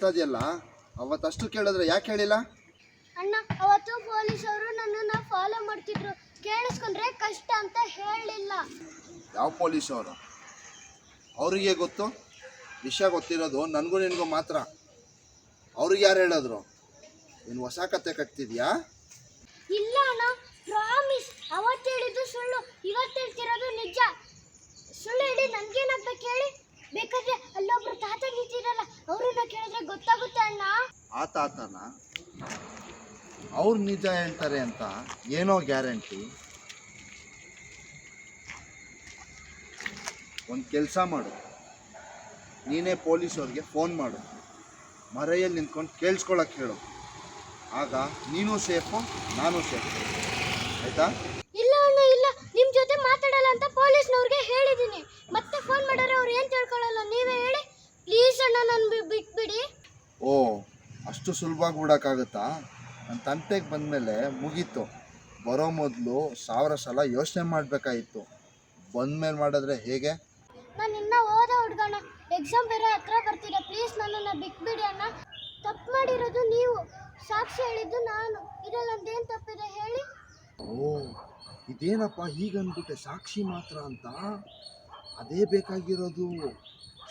ಹೇಳ್ತಾ ಇದೆಯಲ್ಲ? ಅವತ್ತಷ್ಟು ಕೇಳಿದ್ರೆ ಯಾಕೆ ಹೇಳಿಲ್ಲ? ಅಣ್ಣ ಅವತ್ತು ಪೊಲೀಸ್ ಅವರು ನನ್ನನ್ನು ಫಾಲೋ ಮಾಡ್ತಿದ್ರು. ಕೇಳಿಸ್ಕೊಂಡ್ರೆ ಕಷ್ಟ ಅಂತ ಹೇಳಲಿಲ್ಲ ಯಾವ ಪೊಲೀಸ್ ಅವರು? ಅವರಿಗೆ ಗೊತ್ತು? ವಿಷಯ ಗೊತ್ತಿರೋದು ನನಗೂ ನಿನಗೂ ಮಾತ್ರ. ಅವ್ರಿಗೆ ಯಾರು ಹೇಳಿದ್ರು? ನೀನು ಹೊಸ ಕತೆ ಕಟ್ತಿದ್ಯಾ? ಇಲ್ಲ ಅಣ್ಣ ಪ್ರಾಮಿಸ್ ಅವತ್ತು ಹೇಳಿದ್ದು ಸುಳ್ಳು ಇವತ್ತು ಹೇಳ್ತಿರೋದು ನಿಜ. ಸುಳ್ಳು ಹೇಳಿ ನನಗೇನಾಗ್ಬೇಕು ಹೇಳಿ? ಬೇಕಾದ್ರೆ ಅಲ್ಲೊಬ್ರು ತಾತ ನಿಂತಿರಲ್ಲ ಅವ್ರನ್ನ ಕೇಳಿದ್ರೆ ಗೊತ್ತಾಗುತ್ತೆ ಆ ತಾತನ ಅವ್ರು ನಿಜ ಹೇಳ್ತಾರೆ ಅಂತ ಏನೋ ಗ್ಯಾರಂಟಿ. ಒಂದು ಕೆಲಸ ಮಾಡು. ನೀನೇ ಪೊಲೀಸವ್ರಿಗೆ ಫೋನ್ ಮಾಡು. ಮರೆಯಲ್ಲಿ ನಿಂತ್ಕೊಂಡು ಕೇಳಿಸ್ಕೊಳಕ್ಕೆ ಹೇಳು. ಆಗ ನೀನು ಸೇಫು, ನಾನು ಸೇಫು. ಆಯಿತಾ ಇಲ್ಲ ಅಣ್ಣ ಇಲ್ಲ ನಿಮ್ ಜೊತೆ ಮಾತಾಡಲ್ಲ ಅಂತ ಪೊಲೀಸ್ನವ್ರಿಗೆ ಹೇಳಿದ್ದೀನಿ ಮತ್ತೆ ಫೋನ್ ಮಾಡಿದ್ರೆ ಅವ್ರು ಏನ್ ತಿಳ್ಕೊಳ್ಳಲ್ಲ ನೀವೇ ಹೇಳಿ ಪ್ಲೀಸ್ ಅಣ್ಣ ನನ್ ಬಿಟ್ಬಿಡಿ ಓ ಅಷ್ಟು ಸುಲಭವಾಗಿ ಬಿಡೋಕ್ಕಾಗುತ್ತಾ ನನ್ನ ತಂಟೆಗೆ ಬಂದಮೇಲೆ ಮುಗೀತು. ಬರೋ ಮೊದಲು ಸಾವಿರ ಸಲ ಯೋಚನೆ ಮಾಡಬೇಕಾಗಿತ್ತು ಬಂದಮೇಲೆ ಮಾಡಿದ್ರೆ ಹೇಗೆ? ನಾನು ಇನ್ನ ಓದ ಹುಡ್ಗಣ ಎಕ್ಸಾಮ್ ಬೇರೆ ಹತ್ರ ಬರ್ತಿದೆ. ಪ್ಲೀಸ್ ನನ್ನನ್ನು ಬಿಟ್ಬಿಡಿ ಅಣ್ಣ. ತಪ್ಪು ಮಾಡಿರೋದು ನೀವು. ಸಾಕ್ಷಿ ಹೇಳಿದ್ದು ನಾನು. ಇದರಲ್ಲಿ ನಂದೇನು ತಪ್ಪಿದೆ ಹೇಳಿ? ಓ ಇದೇನಪ್ಪ ಹೀಗಂದ್ಬಿಟ್ಟೆ ಸಾಕ್ಷಿ ಮಾತ್ರ ಅಂತ? ಅದೇ ಬೇಕಾಗಿರೋದು.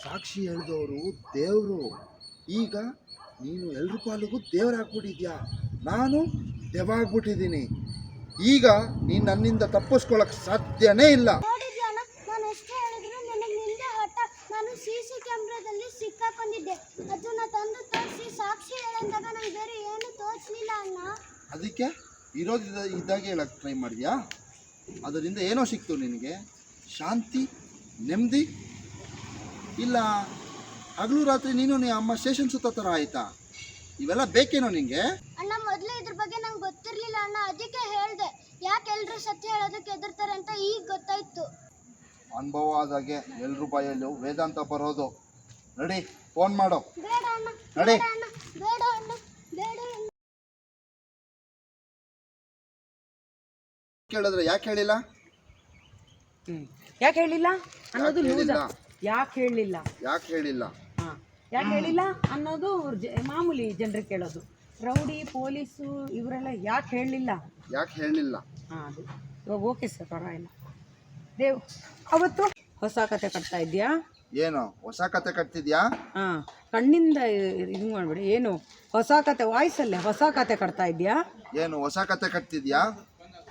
ಸಾಕ್ಷಿ ಹೇಳಿದವರು ದೇವರು. ಈಗ ನೀನು ಎಲ್ರ ಪಾಲಿಗೂ ದೇವರಾಗ್ಬಿಟ್ಟಿದ್ಯಾ ನಾನು ದೆವಾಗ್ಬಿಟ್ಟಿದ್ದೀನಿ ಈಗ ನೀನು ನನ್ನಿಂದ ತಪ್ಪಿಸ್ಕೊಳಕ್ಕೆ ಸಾಧ್ಯನೇ ಇಲ್ಲ. ನೋಡಿದ್ಯಾ ಅಣ್ಣ ನಾನು ಎಷ್ಟೇ ಹೇಳಿದ್ರು ನನಗೆ ನಿಂದೆ ಹಠ. ನಾನು ಸಿ ಸಿ ಕ್ಯಾಮ್ರಾದಲ್ಲಿ ಸಿಕ್ಕಾಕೊಂಡಿದ್ದೆ. ಅದನ್ನ ತಂದು ತೋರಿಸಿ ಸಾಕ್ಷಿ ಹೇಳಂದಾಗ ನಾನು ಬೇರೆ ಏನು ತೋರಿಸ್ಲಿಲ್ಲ ಅಣ್ಣ. ಅದಕ್ಕೆ ಇರೋದು ಇದ್ದಾಗೆ ಹೇಳಕ್ಕೆ ಟ್ರೈ ಮಾಡಿದ್ಯಾ? ಅದರಿಂದ ಏನೋ ಸಿಕ್ತು ನಿನಗೆ? ಶಾಂತಿ ನೆಮ್ಮದಿ ಇಲ್ಲ. ಹಗಲು ರಾತ್ರಿ ನೀನು ನೀ ಅಮ್ಮ ಸ್ಟೇಷನ್ ಸುತ್ತ ತರ ಆಯ್ತಾ? ಇವೆಲ್ಲ ಬೇಕೇನೋ ನಿಂಗೆ? ಅಣ್ಣ ಮೊದಲು ಇದ್ರ ಬಗ್ಗೆ ನಂಗೆ ಗೊತ್ತಿರಲಿಲ್ಲ ಅಣ್ಣ. ಅದಕ್ಕೆ ಹೇಳ್ದೆ. ಯಾಕೆ ಎಲ್ಲರೂ ಸತ್ಯ ಹೇಳೋದಕ್ಕೆ ಹೆದರ್ತಾರೆ ಅಂತ ಈಗ ಗೊತ್ತಾಯ್ತು. ಅನುಭವ ಆದಾಗೆ ಎಲ್ರ ಬಾಯಲ್ಲೂ ವೇದಾಂತ ಬರೋದು. ನಡಿ ಫೋನ್ ಮಾಡೋ. ಬೇಡ ಅಣ್ಣ ನಡಿ. ಬೇಡ ಅಣ್ಣ ಬೇಡ ಅಣ್ಣ ಬೇಡ ಅಣ್ಣ. ಕೇಳಿದ್ರೆ ಯಾಕೆ ಹೇಳಿಲ್ಲ? ಹ್ಮ್. ಯಾಕೆ ಹೇಳಿಲ್ಲ? ಅನ್ನೋದು ಯಾಕೆ ಹೇಳಿಲ್ಲ? ಯಾಕೆ ಹೇಳಲಿಲ್ಲ ಯಾಕೆ ಹೇಳಿಲ್ಲ? ಯಾಕೆ ಹೇಳಿಲ್ಲ ಅನ್ನೋದು ಮಾಮೂಲಿ ಜನರಿಗೆ ಕೇಳೋದು. ರೌಡಿ ಪೊಲೀಸು ಇವರೆಲ್ಲ ಯಾಕೆ ಹೇಳಲಿಲ್ಲ? ಯಾಕೆ ಹೇಳಲಿಲ್ಲ? ಹಾಂ ಅದು. ಇವಾಗ ಓಕೆ ಸರ್ ಪರವಾಗಿಲ್ಲ. ದೇವ್ ಅವತ್ತು ಹೊಸ ಕತೆ ಕಟ್ತಾ ಇದೆಯಾ ಏನು ಹೊಸ ಕತೆ ಕಟ್ತಿದ್ಯಾ? ಹಾಂ ಕಣ್ಣಿಂದ ಇದು ಮಾಡಬೇಡಿ. ಏನು ಹೊಸ ಕತೆ ವಾಯ್ಸಲ್ಲೇ ಹೊಸ ಕತೆ ಕಟ್ತಾ ಇದೆಯಾ ಏನು ಹೊಸ ಕತೆ ಕಟ್ತಿದ್ಯಾ?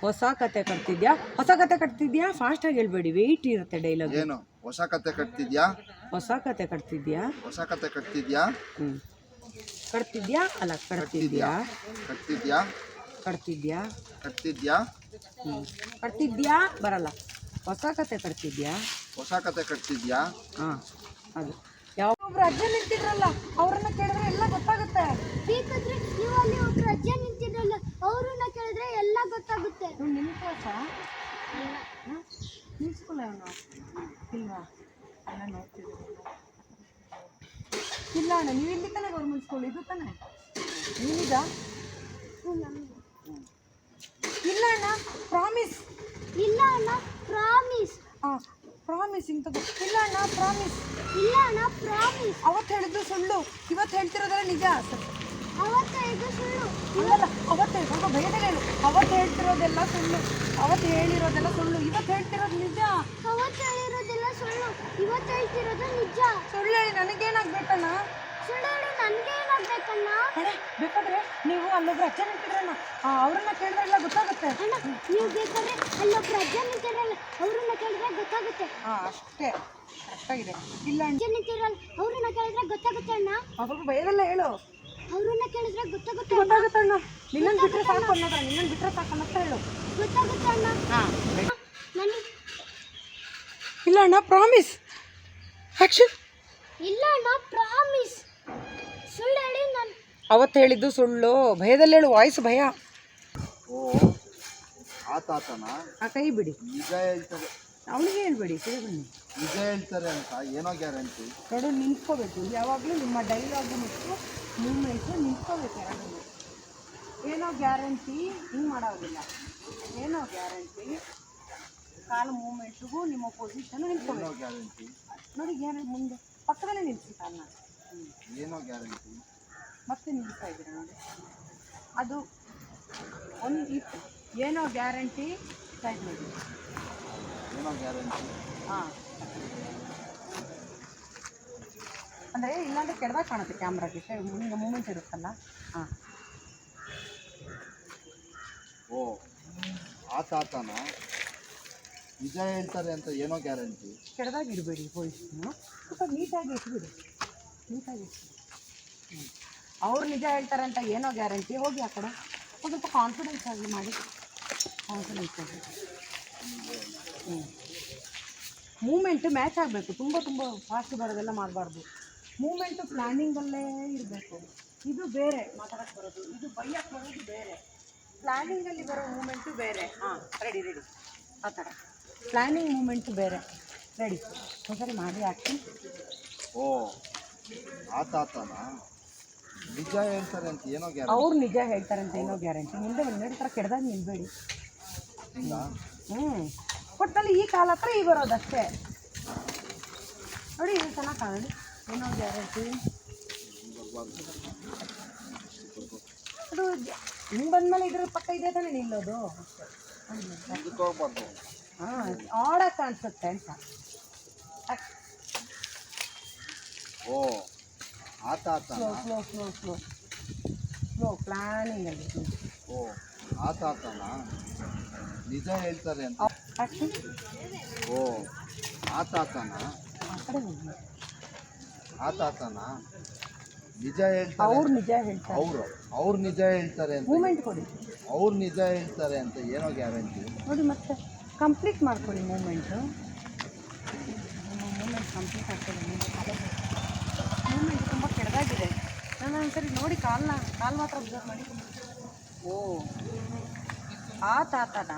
ಹೊಸ ಕತೆ ಕಟ್ತಿದ್ಯಾ? ಹೊಸ ಕತೆ ಕಟ್ತಿದ್ಯಾ? ಫಾಸ್ಟಾಗಿ ಹೇಳ್ಬೇಡಿ ವೆಯ್ಟ್ ಇರುತ್ತೆ ಡೈಲಾಗ್ ಏನು ಹೊಸ ಕತೆ ಕಟ್ತಿದ್ಯಾ? ಹೊಸ ಕತೆ ಕಟ್ತಿದ್ಯಾ? ಹೊಸ ಕತೆ ಕಟ್ತಿದ್ಯಾ? ಹ್ಞೂ ಕಟ್ತಿದ್ಯಾ? ಅಲ್ಲ ಕಟ್ತಿದ್ಯಾ? ಕಟ್ತಿದ್ಯಾ. ಕಟ್ತಿದ್ಯಾ? ಕಟ್ತಿದ್ಯಾ? ಹ್ಞೂ ಕಟ್ತಿದ್ಯಾ? ಬರಲ್ಲ. ಹೊಸ ಕತೆ ಕಟ್ತಿದ್ಯಾ? ಹೊಸ ಕತೆ ಕಟ್ತಿದ್ಯಾ? ಹಾಂ ಅದು. ಯಾವ ಒಬ್ರು ಅಜ್ಜ ನಿಂತಿದ್ರಲ್ಲ ಅವ್ರನ್ನ ಕೇಳಿದ್ರೆ ಎಲ್ಲ ಗೊತ್ತಾಗುತ್ತೆ. ಬೇಕಾದ್ರೆ ನೀವು ಅಲ್ಲಿ ಒಬ್ರು ಅಜ್ಜ ನಿಂತಿದ್ರಲ್ಲ ಅವ್ರನ್ನ ಕೇಳಿದ್ರೆ ಎಲ್ಲ ಗೊತ್ತಾಗುತ್ತೆ. ನಿಮ್ಮ ಕ್ಲಾಸ ನಿಮ್ಮ ಸ್ಕೂಲ್ ಅವನು ಇಲ್ವಾ? ಇಲ್ಲ ಅಣ್ಣ ನೀವು ಇಲ್ಲಿ ತಾನೇ ಗೌರ್ಮೆಂಟ್ ಸ್ಕೂಲ್ ಇದು ತಾನೇ. ನೀವಿದ ಇಲ್ಲ ಅಣ್ಣ ಪ್ರಾಮಿಸ್ ಇಲ್ಲ ಅಣ್ಣ ಪ್ರಾಮಿಸ್ ಹಾಂ ಪ್ರಾಮಿಸ್ ಇಂತ ಇಲ್ಲ ಅಣ್ಣ ಪ್ರಾಮಿಸ್ ಇಲ್ಲ ಅಣ್ಣ ಪ್ರಾಮಿಸ್ ಅವತ್ತು ಹೇಳಿದ್ದು ಸುಳ್ಳು. ಇವತ್ತು ಹೇಳ್ತಿರೋದ್ರೆ ನಿಜ. ಸರ್ ಇದು ಸುಳ್ಳು. ಅವತ್ತು ಸ್ವಲ್ಪ ಭಯದಲ್ಲಿ ಹೇಳು. ಅವತ್ತು ಹೇಳ್ತಿರೋದೆಲ್ಲ ಸುಳ್ಳು. ಅವತ್ತು ಹೇಳಿರೋದೆಲ್ಲ ಸುಳ್ಳು. ಇವತ್ತು ಹೇಳ್ತಿರೋದು ನಿಜ. ಅವತ್ತು ಇವತ್ತು ಹೇಳ್ತಿರೋದು ನಿಜ. ಸುಳ್ಳು ಹೇಳಿ ನನಗೇನಾಗ್ಬೇಕಣ್ಣ? ಸುಳ್ಳು ಹೇಳಿ ನನಗೆ ಏನಾಗ್ಬೇಕಣ್ಣ ಅಣ್ಣ ಬೇಕಾದ್ರೆ ನೀವು ಅಲ್ಲೊಬ್ರು ಅಜ್ಜ ನಿಂತಿದ್ರಣ್ಣ ಅವ್ರನ್ನ ಕೇಳಿದ್ರೆ ಎಲ್ಲ ಗೊತ್ತಾಗುತ್ತೆ. ಅಣ್ಣ ನೀವು ಬೇಕಾದ್ರೆ ಅಲ್ಲೊಬ್ರು ಅಜ್ಜ ನಿಂತಿರಲ್ಲ ಅವ್ರನ್ನ ಕೇಳಿದ್ರೆ ಗೊತ್ತಾಗುತ್ತೆ. ಹಾಂ ಅಷ್ಟೇ. ಅಷ್ಟಾಗಿದೆ ಇಲ್ಲ ಅಜ್ಜ ನಿಂತಿರಲ್ಲ ಅವ್ರನ್ನ ಕೇಳಿದ್ರೆ ಗೊತ್ತಾಗುತ್ತೆ ಅಣ್ಣ. ಸ್ವಲ್ಪ ಭಯದಲ್ಲ ಹೇಳು. ಅವ್ರನ್ನ ಕೇಳಿದ್ರೆ ಗೊತ್ತಾಗುತ್ತೆ ಗೊತ್ತಾಗುತ್ತೆ ಅಣ್ಣ. ನಿನ್ನನ್ನು ಬಿಟ್ಟರೆ ಸಾಕು ಅನ್ನೋದ್ರ ನಿನ್ನನ್ನು ಬಿಟ್ಟರೆ ಸಾಕು ಅನ್ನೋದು ಹೇಳು. ಗೊತ್ತಾಗುತ್ತೆ ಅಣ್ಣ. ಹಾಂ ನನಗೆ ಇಲ್ಲ ಅಣ್ಣ ಪ್ರಾಮಿಸ್ ಆ್ಯಕ್ಷನ್ ಇಲ್ಲ ಅಣ್ಣ ಪ್ರಾಮಿಸ್ ಸುಳ್ಳು ಹೇಳಿ ನಾನು ಅವತ್ತು ಹೇಳಿದ್ದು ಸುಳ್ಳು. ಭಯದಲ್ಲಿ ಹೇಳು ವಾಯ್ಸ್ ಭಯ. ಓ ಆ ತಾತನ ಆ ಕೈ ಬಿಡಿ. ನಿಜ ಹೇಳ್ತಾರೆ. ಅವ್ನು ಹೇಳ್ಬೇಡಿ ಸರಿ ಬನ್ನಿ. ನಿಜ ಹೇಳ್ತಾರೆ ಅಂತ ಏನೋ ಗ್ಯಾರಂಟಿ. ಕಡೆ ನಿಂತ್ಕೋಬೇಕು. ಯಾವಾಗಲೂ ನಿಮ್ಮ ಡೈಲಾಗು ಮತ್ತು ಮೂಮೆಂಟು ನಿಂತ್ಕೋಬೇಕು ಯಾರಾಗಲೂ ಏನೋ ಗ್ಯಾರಂಟಿ ಹಿಂಗೆ ಮಾಡೋದಿಲ್ಲ. ಏನೋ ಗ್ಯಾರಂಟಿ. ಕಾಲು ಮೂಮೆಂಟ್ಗೂ ನಿಮ್ಮ ಪೊಸಿಷನ್ ನಿಂತ್ಕೋಬೇಕು. ಗ್ಯಾರಂಟಿ ನೋಡಿ ಗ್ಯಾರಂಟಿ ಮುಂದೆ? ಪಕ್ಕದಲ್ಲೇ ನಿಲ್ಸಿ ಕಾಲನ್ನ ಏನೋ ಗ್ಯಾರಂಟಿ ಮತ್ತೆ ನಿಲ್ತಾ ಇದ್ದೀರಾ ನೋಡಿ? ಅದು ಒಂದು ಏನೋ ಗ್ಯಾರಂಟಿ ಸೈಡ್ ನೋಡಿ. ಏನೋ ಗ್ಯಾರಂಟಿ ಹಾಂ. ಅಂದರೆ ಇಲ್ಲಾಂದ್ರೆ ಕೆಡ್ದಾಗ ಕಾಣುತ್ತೆ ಕ್ಯಾಮ್ರಾಗೆ ಮುಂದೆ ಮೂಮೆಂಟ್ ಇರುತ್ತಲ್ಲ? ಹಾಂ. ಓ ಆ ತಾತನ ನಿಜ ಹೇಳ್ತಾರೆ ಅಂತ ಏನೋ ಗ್ಯಾರಂಟಿ. ಕೆಡ್ದಾಗ ಇಡಬೇಡಿ ಪೊಲೀಸ್ನು ಸ್ವಲ್ಪ ನೀಟಾಗಿ ಇಟ್ಬಿಡಿ. ನೀಟಾಗಿ ಹ್ಞೂ ಅವ್ರು ನಿಜ ಹೇಳ್ತಾರೆ ಅಂತ ಏನೋ ಗ್ಯಾರಂಟಿ. ಹೋಗಿ ಆ ಕಡೆ. ಸ್ವಲ್ಪ ಕಾನ್ಫಿಡೆನ್ಸ್ ಆಗಿ ಮಾಡಿ. ಕಾನ್ಫಿಡೆನ್ಸ್ ಆಗಿ. ಮೂಮೆಂಟ್ ಮ್ಯಾಚ್ ಆಗಬೇಕು. ತುಂಬ ತುಂಬ ಫಾಸ್ಟ್ ಬರೋದೆಲ್ಲ ಮಾಡಬಾರ್ದು. ಮೂಮೆಂಟು ಪ್ಲ್ಯಾನಿಂಗಲ್ಲೇ ಇರಬೇಕು. ಇದು ಬೇರೆ. ಮಾತಾಡಕ್ಕೆ ಬರೋದು. ಇದು ಬೈಯಕ್ಕೆ ಬರೋದು ಬೇರೆ. ಪ್ಲ್ಯಾನಿಂಗಲ್ಲಿ ಬರೋ ಮೂಮೆಂಟು ಬೇರೆ. ಹಾಂ ರೆಡಿ ರೆಡಿ ಆ ಥರ ಪ್ಲ್ಯಾನಿಂಗ್ ಮೂಮೆಂಟ್ ಬೇರೆ. ರೆಡಿ ಒಂದ್ಸರಿ ಮಾಡಿ ಆ್ಯಕ್ಟಿಂಗ್ ಓ ಆತ ತಾತನ ನಿಜ ಹೇಳ್ತಾರೆ ಅಂತ ಏನೋ ಗ್ಯಾರಂಟಿ ಅವ್ರು ನಿಜ ಹೇಳ್ತಾರೆ ಅಂತ ಏನೋ ಗ್ಯಾರಂಟಿ ಮುಂದೆ ಒಂದು ಥರ ಕೆಡ್ದಾಗ ನಿಲ್ಬೇಡಿ. ಹ್ಞೂ ಒಟ್ಟಲ್ಲಿ ಈ ಕಾಲ ಹತ್ರ ಈ ಬರೋದಷ್ಟೇ ನೋಡಿ ಇದು ಚೆನ್ನಾಗಿ ಕಾಣಲಿ. ಏನೋ ಗ್ಯಾರಂಟಿ ಅದು ಹಿಂಗೆ ಬಂದಮೇಲೆ ಇದ್ರ ಪಕ್ಕ ಇದೆ ತಾನೇ ನಿಲ್ಲೋದು? ಹೋಗ್ಬಾರ್ದು. ಹಾಂ ಆಡಕ್ಕೆ ಕಾಣಿಸುತ್ತೆ ಅಂತ. ಓ ಆತ ಆತ slow slow slow slow slow ಪ್ಲ್ಯಾನಿಂಗಲ್ಲಿ ಓ ಆತ ಆತನ? ನಿಜ ಹೇಳ್ತಾರೆ ಅಂತ. ಓ ಆತ ಆತನ? ಆತ ಕಡೆ ಹೋಗಿ. ಆ ತಾತನ ನಿಜ ಹೇಳ್ತಾರೆ ಅವ್ರು ನಿಜ ಹೇಳ್ತಾರೆ. ಅವರು ಅವ್ರು ನಿಜ ಹೇಳ್ತಾರೆ ಅಂತ. ಮೂಮೆಂಟ್ ಕೊಡಿ. ಅವ್ರು ನಿಜ ಹೇಳ್ತಾರೆ ಅಂತ ಏನೋ ಗ್ಯಾರಂಟಿ. ನೋಡಿ ಮತ್ತೆ. ಕಂಪ್ಲೀಟ್ ಮಾಡ್ಕೊಳ್ಳಿ ಮೂಮೆಂಟು ಮೂಮೆಂಟ್ ಕಂಪ್ಲೀಟ್ ಮಾಡ್ಕೊಳ್ಳಿ ಮೂಮೆಂಟ್ ತುಂಬ ಕೆಡದಾಗಿದೆ ನಾನು ಒಂದ್ಸರಿ ನೋಡಿ ಕಾಲನ್ನ ಕಾಲು ಮಾತ್ರ ಅಬ್ಸರ್ವ್ ಮಾಡಿ ಓ. ಆ ತಾತನ?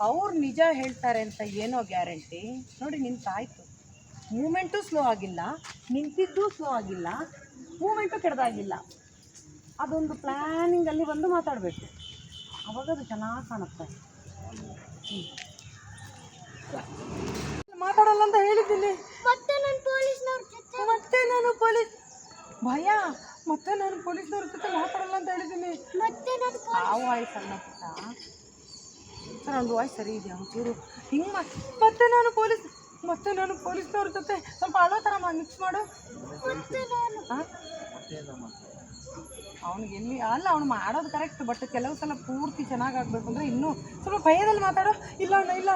ಅವ್ರು ನಿಜ ಹೇಳ್ತಾರೆ ಅಂತ ಏನೋ ಗ್ಯಾರಂಟಿ. ನೋಡಿ ನಿಂತಾಯ್ತು. ಮೂಮೆಂಟು ಸ್ಲೋ ಆಗಿಲ್ಲ. ನಿಂತಿದ್ದು ಸ್ಲೋ ಆಗಿಲ್ಲ. ಮೂಮೆಂಟು ಕೆಡದಾಗಿಲ್ಲ ಅದೊಂದು ಪ್ಲ್ಯಾನಿಂಗಲ್ಲಿ ಬಂದು ಮಾತಾಡಬೇಕು. ಅವಾಗ ಅದು ಚೆನ್ನಾಗಿ ಕಾಣುತ್ತೆ. ಮಾತಾಡಲ್ಲ ಅಂತ ಹೇಳಿದ್ದೀನಿ ಮತ್ತೆ ನಾನು ಪೊಲೀಸ್ನವ್ರ ಜೊತೆ. ಮತ್ತೆ ನಾನು ಪೊಲೀಸ್ ಭಯ. ಮತ್ತೆ ನಾನು ಪೊಲೀಸ್ನವ್ರ ಜೊತೆ ಮಾತಾಡಲ್ಲ ಅಂತ ಹೇಳಿದ್ದೀನಿ. ಮತ್ತೆ ನಾನು ಆ ವಾಯ್ಸ್ ಅಲ್ಲ ಪುಟ್ಟ. ಸರ್ ಒಂದು ವಾಯ್ಸ್ ಸರಿ ಇದೆಯಾ? ಒಂಚೂರು ಹಿಂಗೆ ಮತ್ತೆ ನಾನು ಪೊಲೀಸ್ ಮತ್ತೆ ನಾನು ಪೊಲೀಸ್ನವ್ರ ಜೊತೆ ಸ್ವಲ್ಪ ಅಳೋ ಥರ ಮಿಕ್ಸ್ ಮಾಡು. ಮತ್ತೆ ನಾನು ಹಾಂ ಅವ್ನಿಗೆ ಎಲ್ಲಿ ಅಲ್ಲ ಅವ್ನು ಮಾಡೋದು ಕರೆಕ್ಟ್ ಬಟ್ ಕೆಲವು ಸಲ ಪೂರ್ತಿ ಚೆನ್ನಾಗಿ ಆಗಬೇಕು ಅಂದರೆ ಇನ್ನೂ ಸ್ವಲ್ಪ ಭಯದಲ್ಲಿ ಮಾತಾಡೋ. ಇಲ್ಲ ಅಣ್ಣ ಇಲ್ಲ.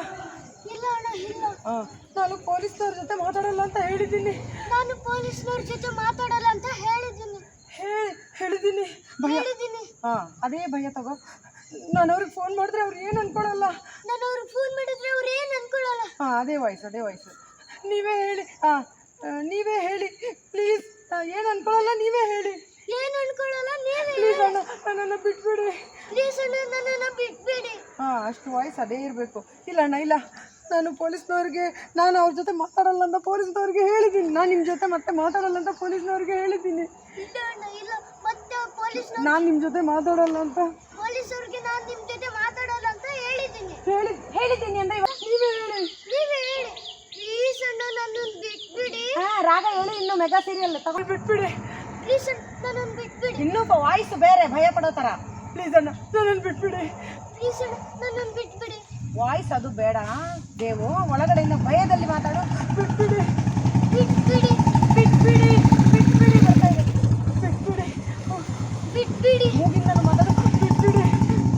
ಇಲ್ಲ ಅಣ್ಣ ಇಲ್ಲ. ಹಾಂ ನಾನು ಪೊಲೀಸ್ನವ್ರ ಜೊತೆ ಮಾತಾಡಲ್ಲ ಅಂತ ಹೇಳಿದ್ದೀನಿ. ನಾನು ಪೊಲೀಸ್ನವ್ರ ಜೊತೆ ಮಾತಾಡಲ್ಲ ಅಂತ ಹೇಳಿದ್ದೀನಿ. ಹೇಳಿ ಹೇಳಿದ್ದೀನಿ. ಹೇಳಿದ್ದೀನಿ. ಹಾಂ ಅದೇ ಭಯ ತಗೋ. ನಾನು ಅವ್ರಿಗೆ ಫೋನ್ ಮಾಡಿದ್ರೆ ಅವ್ರು ಏನು ಅನ್ಕೊಳಲ್ಲ. ನಾನು ಅವ್ರಿಗೆ ಫೋನ್ ಮಾಡಿದ್ರೆ ಅವ್ರು ಏನು ಅನ್ಕೊಳಲ್ಲ. ಹಾಂ ಅದೇ ವಾಯ್ಸ್ ಅದೇ ವಾಯ್ಸ್ ನೀವೇ ಹೇಳಿ. ಹಾಂ ನೀವೇ ಹೇಳಿ. ಪ್ಲೀಸ್ ಏನು ಅನ್ಕೊಳಲ್ಲ ನೀವೇ ಹೇಳಿ. ಏನು ಅನ್ಕೊಳ್ಳಲ್ಲ ನೀವೇ ಪ್ಲೀಸ್ ಅಣ್ಣ ನನ್ನನ್ನು ಬಿಟ್ಬಿಡಿ. ಪ್ಲೀಸ್ ಅಣ್ಣ ನನ್ನನ್ನು ಬಿಟ್ಬಿಡಿ. ಹಾಂ ಅಷ್ಟು ವಾಯ್ಸ್ ಅದೇ ಇರಬೇಕು. ಇಲ್ಲ ಅಣ್ಣ ಇಲ್ಲ. ನಾನು ಪೊಲೀಸ್ನವ್ರಿಗೆ ನಾನು ಅವ್ರ ಜೊತೆ ಮಾತಾಡಲ್ಲ ಅಂತ ಪೊಲೀಸ್ನವ್ರಿಗೆ ಹೇಳಿದ್ದೀನಿ. ನಾನು ನಿಮ್ಮ ಜೊತೆ ಮತ್ತೆ ಮಾತಾಡಲ್ಲ ಅಂತ ಪೊಲೀಸ್ನವ್ರಿಗೆ ಹೇಳಿದ್ದೀನಿ. ಇಲ್ಲ ಅಣ್ಣ ಇಲ್ಲ. ಮತ್ತೆ ಪೊಲೀಸ್ ನಾನು ನಿಮ್ಮ ಜೊತೆ ಮಾತಾಡಲ್ಲ ಅಂತ ಪೊಲೀಸವ್ರಿಗೆ ನಾನು ನಿಮ್ಮ ಜೊತೆ ಮಾತಾಡಲ್ಲ ಅಂತ ಹೇಳಿದ್ದೀನಿ. ಹೇಳಿ ಹೇಳಿದ್ದೀನಿ ಅಂದ್ರೆ ಇವಾಗ ನೀವೇ ಹೇಳಿ. ನೀವೇ ಹೇಳಿ. ಪ್ಲೀಸ್ ಅಣ್ಣ ನನ್ನನ್ನು ಬಿಟ್ಬಿಡಿ. ಹಾಂ ರಾಗ ಹೇಳಿ ಇನ್ನು ಮೆಗಾ ಸೀರಿಯಲ್ ತಗೊಂಡು ಬಿಟ್ಬಿಡಿ. ಪ್ಲೀಸ್ ಅಣ್ಣ ನನ್ನನ್ನು ಬಿಟ್ಬಿಡಿ. ಇನ್ನೂ ವಾಯ್ಸ್ ಬೇರೆ ಭಯ ಪಡೋ ಥರ ಪ್ಲೀಸ್ ಅಣ್ಣ ನನ್ನನ್ನು ಬಿಟ್ಬಿಡಿ. ಪ್ಲೀಸ್ ಅಣ್ಣ ನನ್ನನ್ನು ಬಿಟ್ಬಿಡಿ. ವಾಯ್ಸ್ ಅದು ಬೇಡ ದೇವು ಒಳಗಡೆಯಿಂದ ಭಯದಲ್ಲಿ ಮಾತಾಡು. ಬಿಟ್ಬಿಡಿ. ಬಿಟ್ಬಿಡಿ. ಬಿಟ್ಬಿಡಿ ಬಿಟ್ಬಿಡಿ ಬರ್ತಾ ಇದೆ. ಬಿಟ್ಬಿಡಿ. ಬಿಟ್ಬಿಡಿ. ಹೋಗಿಂದ ಮಾತಾಡು. ಬಿಟ್ಬಿಡಿ.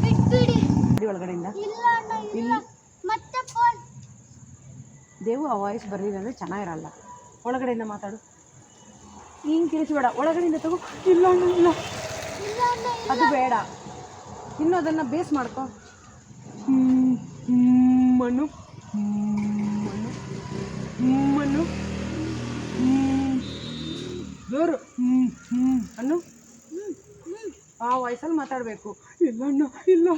ಬಿಟ್ಬಿಡಿ. ಬಿಡಿ ಒಳಗಡೆಯಿಂದ. ಇಲ್ಲ ಅಣ್ಣ ಇಲ್ಲ. ಮತ್ತೆ ಫೋನ್ ದೇವು ಆ ವಾಯ್ಸ್ ಬರ್ಲಿಲ್ಲ ಅಂದರೆ ಚೆನ್ನಾಗಿರಲ್ಲ. ಒಳಗಡೆಯಿಂದ ಮಾತಾಡು. ಹಿಂಗೆ ತಿಳಿಸ್ಬೇಡ ಒಳಗಡೆಯಿಂದ ತಗೋ. ಇಲ್ಲ ಅಣ್ಣ ಇಲ್ಲ ಇಲ್ಲ. ಅದು ಬೇಡ. ಇನ್ನು ಅದನ್ನು ಬೇಸ್ ಮಾಡ್ಕೊ. ಮಣ್ಣು ಹ್ಮ್, ಮಣ್ಣು ಜೋರು ಹ್ಞೂ ಹ್ಞೂ ಅನ್ನು. ಆ ವಾಯ್ಸಲ್ಲಿ ಮಾತಾಡಬೇಕು. ಇಲ್ಲ ಅಣ್ಣ ಇಲ್ಲ.